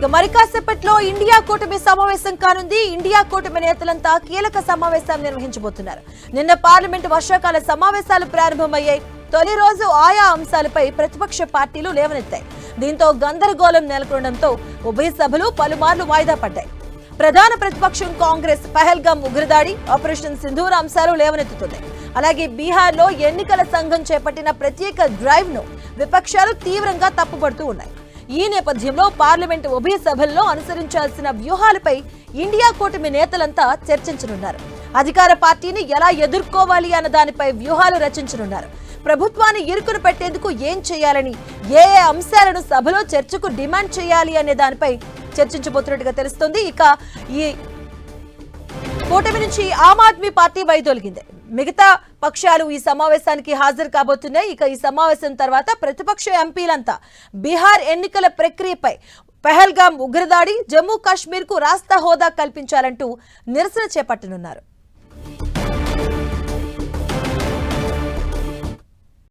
ఇక మరి కాసేపట్లో ఇండియా కూటమి సమావేశం కానుంది. ఇండియా కూటమి నేతలంతా కీలక సమావేశం నిర్వహించబోతున్నారు. నిన్న పార్లమెంట్ వర్షాకాల సమావేశాలు ప్రారంభమయ్యాయి. తొలి రోజు ఆయా అంశాలపై ప్రతిపక్ష పార్టీలు లేవనెత్తాయి. దీంతో గందరగోళం నెలకొనడంతో ఉభయ సభలు పలుమార్లు వాయిదా పడ్డాయి. ప్రధాన ప్రతిపక్షం కాంగ్రెస్ పహల్గాం ఉగ్రదాడి ఆపరేషన్ సింధూర్ అంశాలు లేవనెత్తుతుంది అలాగే బీహార్లో ఎన్నికల సంఘం చేపట్టిన ప్రత్యేక డ్రైవ్ను విపక్షాలు తీవ్రంగా తప్పుపడుతూ ఉన్నాయి. ఈ నేపథ్యంలో పార్లమెంట్ ఉభయ సభల్లో అనుసరించాల్సిన వ్యూహాలపై ఇండియా కూటమి నేతలంతా చర్చించనున్నారు. అధికార పార్టీని ఎలా ఎదుర్కోవాలి అన్న దానిపై వ్యూహాలు రచించనున్నారు. ప్రభుత్వాన్ని ఇరుకును పెట్టేందుకు ఏం చేయాలని ఏ ఏ అంశాలను సభలో చర్చకు డిమాండ్ చేయాలి అనే దానిపై చర్చించబోతున్నట్టుగా తెలుస్తుంది. ఇక ఈ కూటమి నుంచి ఆమ్ ఆద్మీ పార్టీ వైదొలిగింది. మిగతా పక్షాలు ఈ సమావేశానికి హాజరు కాబోతున్నాయి. ఇక ఈ సమావేశం తర్వాత ప్రతిపక్ష ఎంపీలంతా బీహార్ ఎన్నికల ప్రక్రియపై పెహల్గాం ఉగ్రదాడి జమ్మూ కాశ్మీర్కు రాస్తా హోదా కల్పించాలంటూ నిరసన చేపట్టనున్నారు.